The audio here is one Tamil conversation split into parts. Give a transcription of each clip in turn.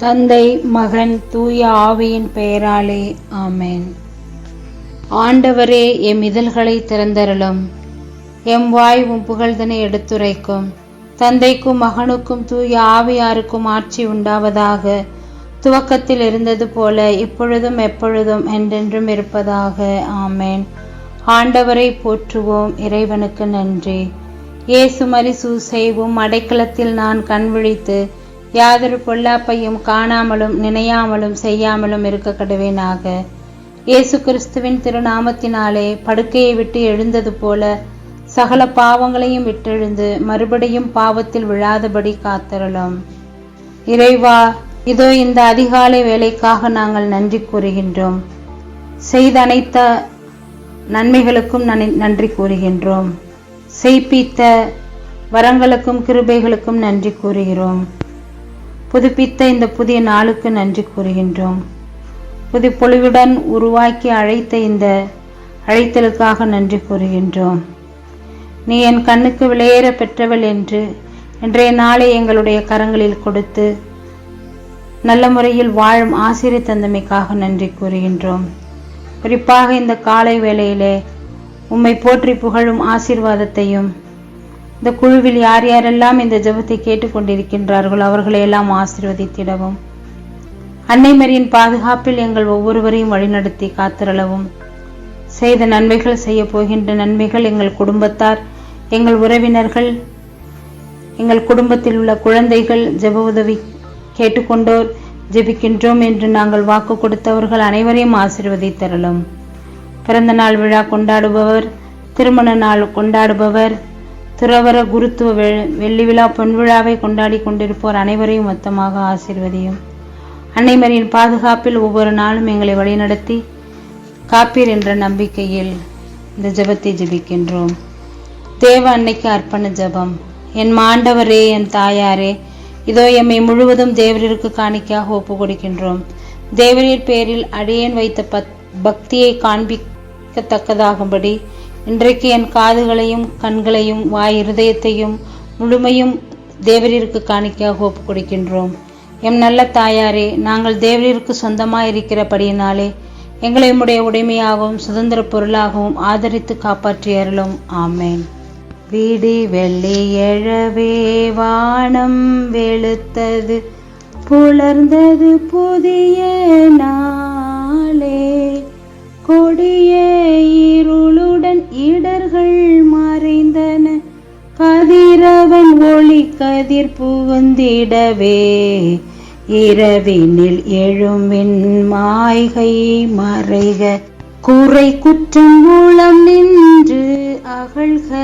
தந்தை மகன் தூய ஆவியின் பெயராலே ஆமேன். ஆண்டவரே எம் இதழ்களை திறந்தருளும். எம் வாய் உம் புகழ்தனை எடுத்துரைக்கும். தந்தைக்கும் மகனுக்கும் தூய ஆவியாருக்கும் ஆட்சி உண்டாவதாக துவக்கத்தில் இருந்தது போல இப்பொழுதும் எப்பொழுதும் என்றென்றும் இருப்பதாக ஆமேன். ஆண்டவரை போற்றுவோம் இறைவனுக்கு நன்றி. ஏசுமரி சூசெய்வும் அடைக்கலத்தில் நான் கண் விழித்து யாதொரு பொல்லாப்பையும் காணாமலும் நினையாமலும் செய்யாமலும் இருக்க கடுவேனாக இயேசு கிறிஸ்துவின் திருநாமத்தினாலே படுக்கையை விட்டு எழுந்தது போல சகல பாவங்களையும் விட்டெழுந்து மறுபடியும் பாவத்தில் விழாதபடி காத்தருளும். இறைவா இதோ இந்த அதிகாலை வேலைக்காக நாங்கள் நன்றி கூறுகின்றோம். செய்த அனைத்த நன்மைகளுக்கும் நன்றி கூறுகின்றோம். செய்ப்பித்த வரங்களுக்கும் கிருபைகளுக்கும் நன்றி கூறுகிறோம். புதுப்பித்த இந்த புதிய நாளுக்கு நன்றி கூறுகின்றோம். புதுப்பொழிவுடன் உருவாக்கி அழைத்த இந்த அழைத்தலுக்காக நன்றி கூறுகின்றோம். நீ என் கண்ணுக்கு விளையேற பெற்றவள் என்று இன்றைய நாளை எங்களுடைய கரங்களில் கொடுத்து நல்ல முறையில் வாழும் ஆசிரியர் தந்தமைக்காக நன்றி கூறுகின்றோம். குறிப்பாக இந்த காலை வேளையிலே உம்மை போற்றி புகழும் ஆசீர்வாதத்தையும் இந்த குழுவில் யார் யாரெல்லாம் இந்த ஜெபத்தை கேட்டுக்கொண்டிருக்கின்றார்களோ அவர்களையெல்லாம் ஆசீர்வதித்திடவும். அன்னை மரியின் பாதுகாப்பில் எங்கள் ஒவ்வொருவரையும் வழிநடத்தி காத்திரளவும். செய்த நன்மைகள் செய்ய போகின்ற நன்மைகள் எங்கள் குடும்பத்தார் எங்கள் உறவினர்கள் எங்கள் குடும்பத்தில் உள்ள குழந்தைகள் ஜெப உதவி கேட்டுக்கொண்டோர் ஜெபிக்கின்றோம் என்று நாங்கள் வாக்கு கொடுத்தவர்கள் அனைவரையும் ஆசீர்வதித்தரலும். பிறந்த நாள் விழா கொண்டாடுபவர் திருமண நாள் கொண்டாடுபவர் துறவர குருத்துவ வெ- வெள்ளி விழா பொன் விழாவை கொண்டாடி கொண்டிருப்போர் அனைவரையும் மொத்தமாக ஆசிர்வதியும். அன்னைமரியின் பாதுகாப்பில் ஒவ்வொரு நாளும் எங்களை வழிநடத்தி காப்பீர் என்ற நம்பிக்கையில் இந்த ஜெபத்தை ஜபிக்கின்றோம். தேவ அன்னைக்கு அர்ப்பண ஜெபம். என் மாண்டவரே என் தாயாரே இதோ எம்மை முழுவதும் தேவரிற்கு காணிக்கையாக ஒப்பு கொடுக்கின்றோம் தேவரீர் பேரில் அடியேன் வைத்த பத் பக்தியை காண்பிக்கத்தக்கதாகும்படி இன்றைக்கு என் காதுகளையும் கண்களையும் வாய் இருதயத்தையும் முழுமையும் தேவரீருக்கு காணிக்கையாக ஒப்பு கொடுக்கின்றோம். எம் நல்ல தாயாரே நாங்கள் தேவரீருக்கு சொந்தமாக இருக்கிறபடியினாலே எங்களை உம்முடைய உடைமையாகவும் சுதந்திர பொருளாகவும் ஆதரித்து காப்பாற்றி அருளும். ஆமேன். விடி வெள்ளி எழவே வானம் வெளுத்தது புலர்ந்தது புதிய நாளே. கொடி ஒளிக்கதிர் புகுந்திடவே இரவினில் எழும்பின் மாய்கை மறைக. குறை குற்றம் மூலம் நின்று அகழ்க.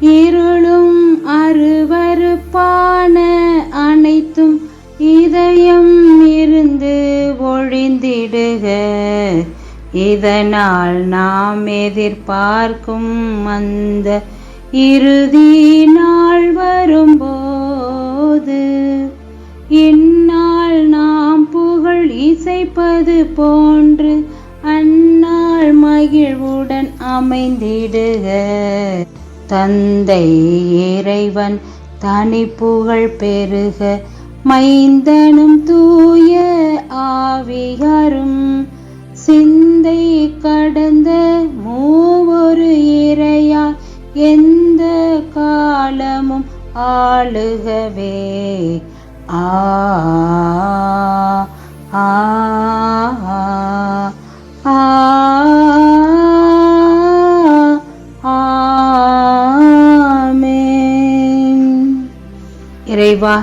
இருளும் அருவருப்பான அனைத்தும் இதயம் இருந்து ஒழிந்திடுக. இதனால் நாம் எதிர்பார்க்கும் அந்த இறுதி நாள் வரும்போது இந்நாள் நாம் புகழ் இசைப்பது போன்று அந்நாள் மகிழ்வுடன் அமைந்திடுக. தந்தை இறைவன் தனி புகழ் பெருக மைந்தனும் தூ ஆளுகவே. ஆ ஆ ஆ இறைவா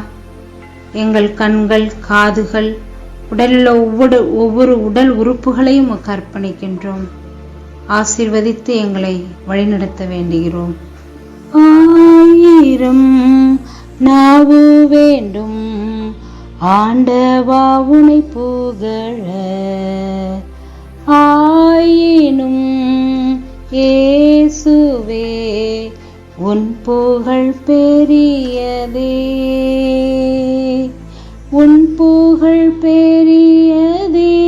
எங்கள் கண்கள் காதுகள் உடலில் ஒவ்வொரு ஒவ்வொரு உடல் உறுப்புகளையும் கற்பணிக்கின்றோம் ஆசிர்வதித்து எங்களை வழிநடத்த வேண்டுகிறோம். ஆயிரம் நாவு வேண்டும். ஆண்டவா உனை புகழ. ஆயினும் ஏசுவே உன் புகழ் பெரியதே. உன் புகழ் பெரியதே.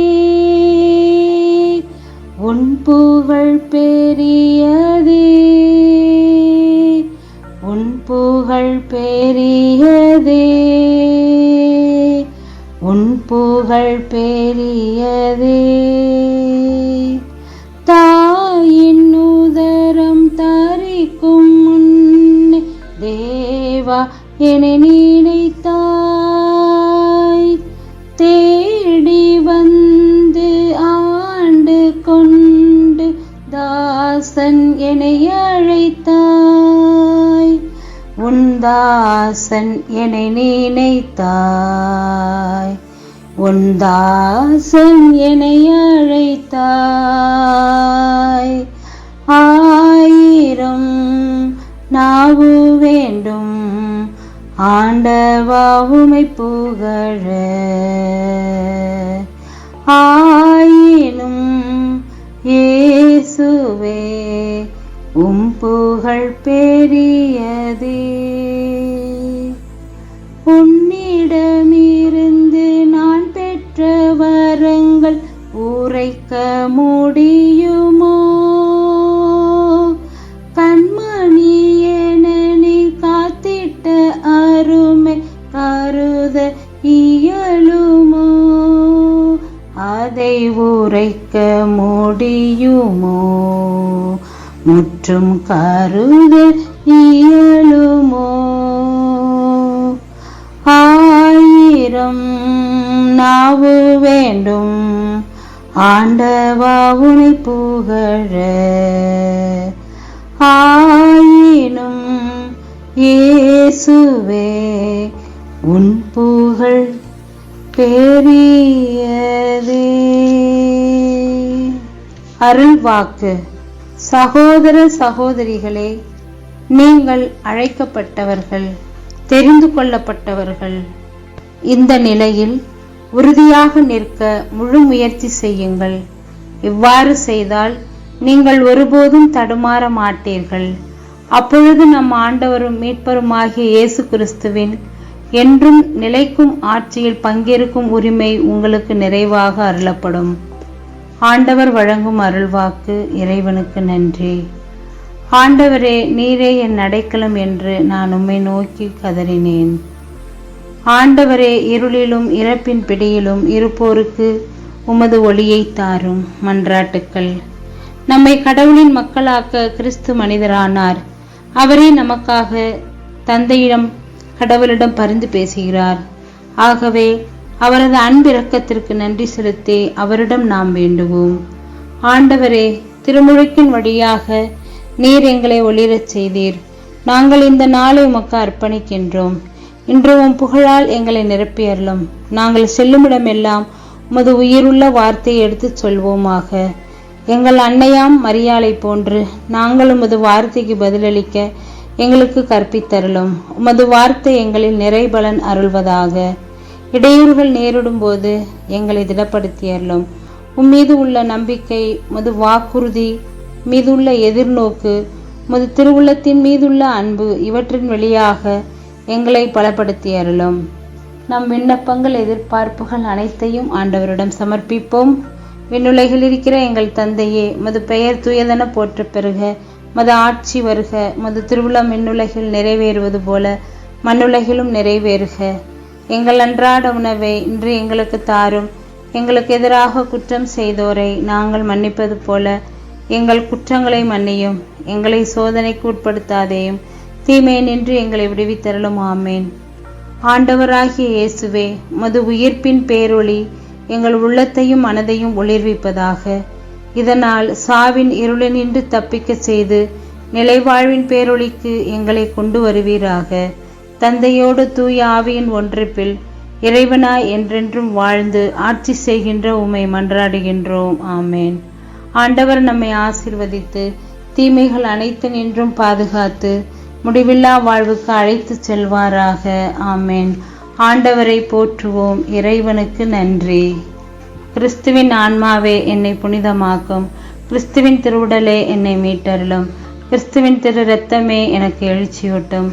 உன் புகழ் பெரியதே. பெரியதே உன் புகழ் பெரியதே. தாயின் உதரம் தரிக்கும் முன்னே தேவா என நினைத்தாய் தாசன் என நினைத்தாய். உன் தாசன் என அழைத்தாய். ஆயிரம் நாவு வேண்டும். ஆண்டவா உமை புகழ. ஆயினும் ஏசுவே உம் புகழ் பெரியதே. முற்றும் கருத இயலுமோ? ஆயிரம் நாவு வேண்டும். ஆண்டவா உனை புகழ. ஆயினும் இயேசுவே உன் புகழ் பெரியதே. அருள்வாக்கு. சகோதர சகோதரிகளே நீங்கள் அழைக்கப்பட்டவர்கள் தெரிந்து கொள்ளப்பட்டவர்கள் இந்த நிலையில் உறுதியாக நிற்க முழு முயற்சி செய்யுங்கள். இவ்வாறு செய்தால் நீங்கள் ஒருபோதும் தடுமாற மாட்டீர்கள். அப்பொழுது நம் ஆண்டவரும் மீட்பருமாகிய இயேசு கிறிஸ்துவின் என்றும் நிலைக்கும் ஆட்சியில் பங்கேற்கும் உரிமை உங்களுக்கு நிறைவாக அருளப்படும். ஆண்டவர் வழங்கும் அருள்வாக்கு இறைவனுக்கு நன்றி. ஆண்டவரே நீரே என் அடைக்கலம் என்று நான் உம்மை நோக்கி கதறினேன். ஆண்டவரே இருளிலும் இறப்பின் பிடியிலும் இருப்போருக்கு உமது ஒளியை தாரும் மன்றாட்டுக்கள். நம்மை கடவுளின் மக்களாக்க கிறிஸ்து மனிதரானார். அவரே நமக்காக தந்தையிடம் கடவுளிடம் பரிந்து பேசுகிறார். ஆகவே அவரது அன்பிறக்கத்திற்கு நன்றி செலுத்தி அவரிடம் நாம் வேண்டுவோம். ஆண்டவரே திருமுழுக்கின் வழியாக நீர் எங்களை ஒளிரச் செய்தீர். நாங்கள் இந்த நாளை உமக்கு அர்ப்பணிக்கின்றோம். இன்றும் புகழால் எங்களை நிரப்பியறலும் நாங்கள் செல்லுமிடமெல்லாம் உமது உயிருள்ள வார்த்தையை எடுத்துச் சொல்வோமாக. எங்கள் அன்னையாம் மரியாளை போன்று நாங்கள் உமது வார்த்தைக்கு பதிலளிக்க எங்களுக்கு கற்பித்தருளும். உமது வார்த்தை எங்களில் நிறைபலன் அருள்வதாக. இடையூறுகள் நேரிடும் போது எங்களை திடப்படுத்தியறலும் உம்மீது உள்ள நம்பிக்கை மது வாக்குறுதி மீதுள்ள எதிர்நோக்கு மது திருவுள்ளத்தின் மீதுள்ள அன்பு இவற்றின் வழியாக எங்களை பலப்படுத்தி அருளும் நம் விண்ணப்பங்கள் எதிர்பார்ப்புகள் அனைத்தையும் ஆண்டவரிடம் சமர்ப்பிப்போம். விண்ணுலகில் இருக்கிற எங்கள் தந்தையே மது பெயர் துயதன போற்ற பெறுக. மது ஆட்சி வருக. மது திருவிழா மின்னுலகில் நிறைவேறுவது போல மண்ணுலகிலும் நிறைவேறுக. எங்கள் அன்றாட உணவை இன்று எங்களுக்கு தாரும். எங்களுக்கு எதிராக குற்றம் செய்தோரை நாங்கள் மன்னிப்பது போல எங்கள் குற்றங்களை மன்னியும். எங்களை சோதனைக்கு உட்படுத்தாதேயும். தீமையை நின்று எங்களை விடுவித்தரலும் ஆமேன். ஆண்டவராகிய இயேசுவே மது உயிர்ப்பின் பேரொளி எங்கள் உள்ளத்தையும் மனதையும் ஒளிர்விப்பதாக. இதனால் சாவின் இருளினின்று தப்பிக்க செய்து நிலைவாழ்வின் பேரொளிக்கு எங்களை கொண்டு வருவீராக. தந்தையோடு தூய ஆவியின் ஒன்றிப்பில் இறைவனாய் என்றென்றும் வாழ்ந்து ஆட்சி செய்கின்ற உம்மை மன்றாடுகின்றோம். ஆமேன். ஆண்டவர் நம்மை ஆசிர்வதித்து தீமைகள் அனைத்து நின்றும் பாதுகாத்து முடிவில்லா வாழ்வுக்கு அழைத்து செல்வாராக. ஆமேன். ஆண்டவரை போற்றுவோம். இறைவனுக்கு நன்றி. கிறிஸ்துவின் ஆன்மாவே என்னை புனிதமாக்கும். கிறிஸ்துவின் திருவுடலே என்னை மீட்டருளும். கிறிஸ்துவின் திரு ரத்தமே எனக்கு எழுச்சியூட்டும்.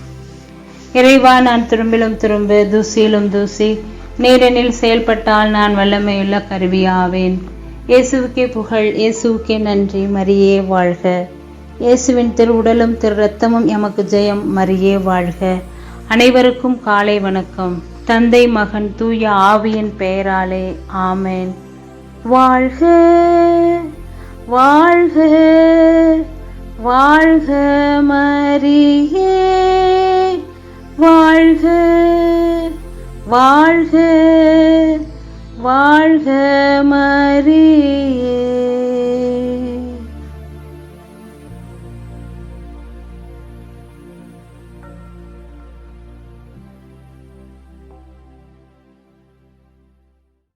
இறைவா நான் திரும்பிலும் திரும்ப தூசியிலும் தூசி. நேரெனில் செயல்பட்டால் நான் வல்லமையுள்ள கருவியாவேன். இயேசுவுக்கே புகழ் இயேசுவுக்கே நன்றி மரியே வாழ்க. இயேசுவின் திருவுடலும் திரு ரத்தமும் எமக்கு ஜெயம் மரியே வாழ்க. அனைவருக்கும் காலை வணக்கம். தந்தை மகன் தூய ஆவியின் பெயராலே ஆமேன். வாழ்க வாழ்க வாழ்க மரியே. வாழ்க வாழ்க வாழ்க மரியே.